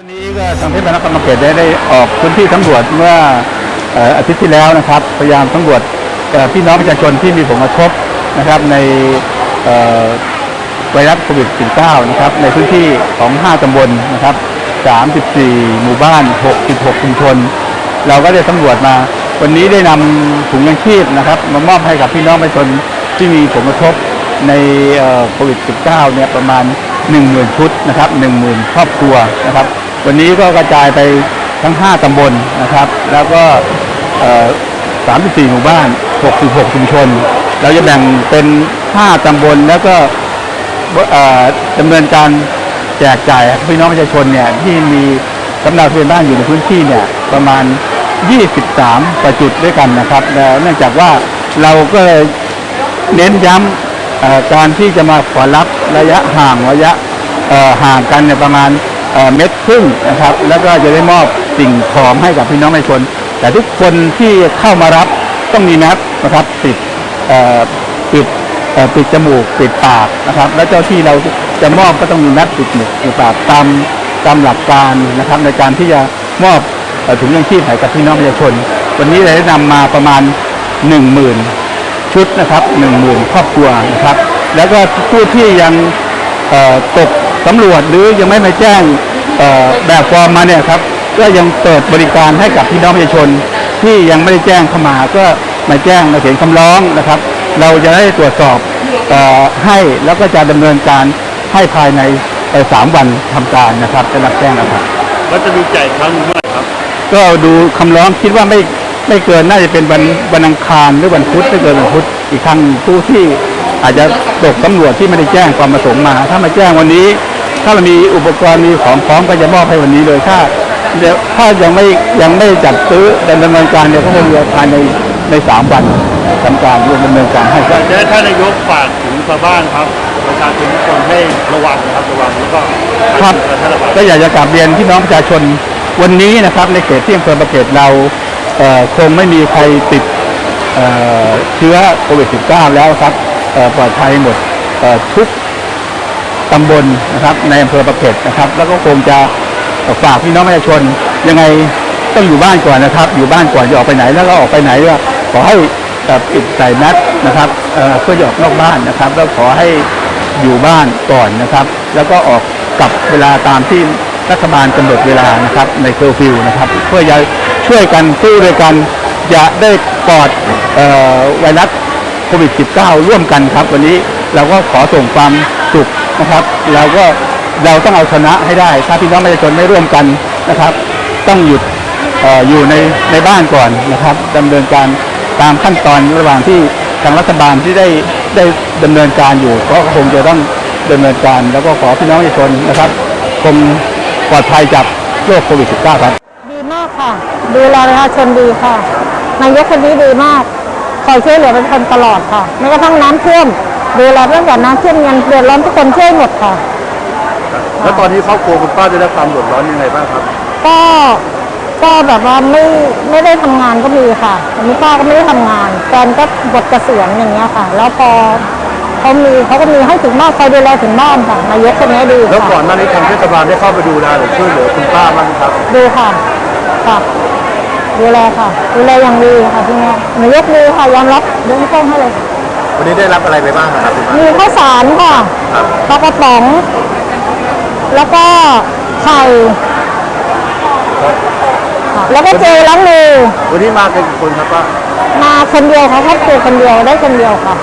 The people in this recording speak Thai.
วันนี้ก็ทางเทศบาลนครปฐมเขตได้ได้ออกพื้นที่สำรวจเมื่ออาทิตย์ที่แล้วนะครับ พยายามสำรวจพี่น้องประชาชนที่มีผลกระทบนะครับในไวรัสโควิด -19 นะครับในพื้นที่ของ 5 ตำบลนะครับ 34 หมู่บ้าน 66 ชุมชน เราก็ได้สำรวจมา วันนี้ได้นำถุงยังชีพนะครับมามอบให้กับพี่น้องประชาชนที่มีผลกระทบในโควิด -19 เนี่ยประมาณ 10,000 ชุดนะครับ 10,000 ครอบครัวนะครับ วันนี้ก็กระจายไปทั้ง 5 ตำบลนะครับ แล้วก็ 34 หมู่บ้าน 66 ชุมชน เราจะแบ่งเป็น 5 ตำบลแล้วก็ดำเนินการแจกจ่ายพี่น้องประชาชนเนี่ยที่มีสำนักเรียนบ้านอยู่ในพื้นที่เนี่ยประมาณ 23 ประจุดด้วยกันนะครับแล้วเนื่องจากว่าเราก็เน้นย้ำการที่จะมาขอรับระยะห่างระยะห่างกันเนี่ยประมาณ เมตรครึ่งนะครับ แล้วก็จะได้มอบสิ่งของให้กับพี่น้องประชาชน แต่ทุกคนที่เข้ามารับต้องมีแมสนะครับติดปิดปิดจมูกปิดปากนะครับ และเจ้าที่เราจะมอบก็ต้องมีแมสปิดจมูกปิดปากตามตามหลักการนะครับ ในการที่จะมอบถุงยังชีพให้กับพี่น้องประชาชน วันนี้เราได้นำมาประมาณ 1 0,000 ชุดนะครับ 1 0,000 ครอบครัวนะครับ แล้วก็ผู้ที่ยังตกสำรวจหรือยังไม่มาแจ้ง แบบฟอร์มมาเนี่ยครับก็ยังเปิดบริการให้กับพี่น้องประชาชน ที่ยังไม่ได้แจ้งเข้ามาก็มาแจ้งมาเขียนคำร้องนะครับ เราจะได้ตรวจสอบเอ่อให้แล้วก็จะดำเนินการให้ภายในเอ่อสามวันทำการนะครับจะรับแจ้งนะครับแล้วจะมีจ่ายครั้งหนึ่งเมื่อไหร่ครับ ก็ดูคำร้องคิดว่าไม่ไม่เกินน่าจะเป็นวันวันอังคารหรือวันพุธไม่เกินวันพุธอีกครั้งผู้ที่อาจจะตกตำรวจที่ไม่ได้แจ้งความประสงค์มา ถ้ามาแจ้งวันนี้ ถ้าเรามีอุปกรณ์มีของพร้อมก็จะมอบให้วันนี้เลยถ้าเดี๋ยวถ้ายังไม่ยังไม่จัดซื้อดำเนินการเนี่ยก็คงจะภายในในสามวันทำการรวมดำเนินการให้อยากจะให้ท่านนายกฝากถึงชาวบ้านครับประชาชนทุกคนให้ระวังนะครับระวังแล้วก็ครับท่านระวังก็อยากจะกลับเรียนพี่น้องประชาชนวันนี้นะครับในเขตที่อำเภอประเกตเราเอ่อคงไม่มีใครติดเอ่อเชื้อโควิด -19 แล้วครับเอ่อปลอดภัยหมดเอ่อทุก ตำบลนะครับในอำเภอประเกตนะครับ แล้วก็คงจะฝากพี่น้องประชาชนยังไงต้องอยู่บ้านก่อนนะครับ อยู่บ้านก่อนจะออกไปไหนแล้วก็ออกไปไหนก็ขอให้ปิดใส่แมสนะครับเพื่อจะออกนอกบ้านนะครับ แล้วขอให้อยู่บ้านก่อนนะครับ แล้วก็ออกกับเวลาตามที่รัฐบาลกำหนดเวลานะครับในเคอร์ฟิวนะครับ เพื่อจะช่วยกันสู้ด้วยกันจะได้ปลอดไวรัสโควิด -19 ร่วมกันครับ วันนี้เราก็ขอส่งความสุข นะครับ เราก็เราต้องเอาชนะให้ได้ ถ้าพี่น้องประชาชนไม่ร่วมกันนะครับ ต้องหยุดออยู่ในในบ้านก่อนนะครับดำเนินการตามขั้นตอนระหว่างที่ทางรัฐบาลที่ได้ได้ดำเนินการอยู่ ก็คงจะต้องดำเนินการแล้วก็ขอพี่น้องประชาชนนะครับคงปลอดภัยจากโรคโควิด -19 ครับ ดีมากค่ะ ดูแลประชาชนดีค่ะนายกคนนี้ดีมากคอยช่วยเหลือประชาชนตลอดค่ะไม่กระทั่งน้ำท่วม ดูแลเรื่องจากน้ำท่วมยังเดือดร้อนทุกคนช่วยหมดค่ะ แล้วตอนนี้ครอบครัวคุณป้าได้รับความเดือดร้อนยังไงบ้างครับ ก็ก็แบบว่าไม่ไม่ได้ทำงานก็มีค่ะอันนี้ป้าก็ไม่ได้ทำงานแฟนก็บทเกษียณอย่างเงี้ยค่ะ แล้วพอเขามีเขาก็มีให้ถึงบ้านคอยดูแลถึงบ้านค่ะนายกคนนี้ดีแล้วก่อค่ะนหน้านี้ทางเทศบาลได้เข้าไปดูแลหรือช่วยเหลือคุณป้าบ้างไหมครับ ดูค่ะค่ะ ดูแลค่ะ ดูแลอย่างดีค่ะที่นี่นายกดีค่ะยอมรับเรื่องต้นให้เลย วันนี้ได้รับอะไรไปบ้างครับคุณป้ามีข้าวสารค่ะครับปลากระป๋อง แล้วก็ไข่ค่ะแล้วก็เจลล้างมือ วันนี้มากันกี่คนครับป้ามาคนเดียวค่ะครอบครัวคนเดียวได้คนเดียวค่ะ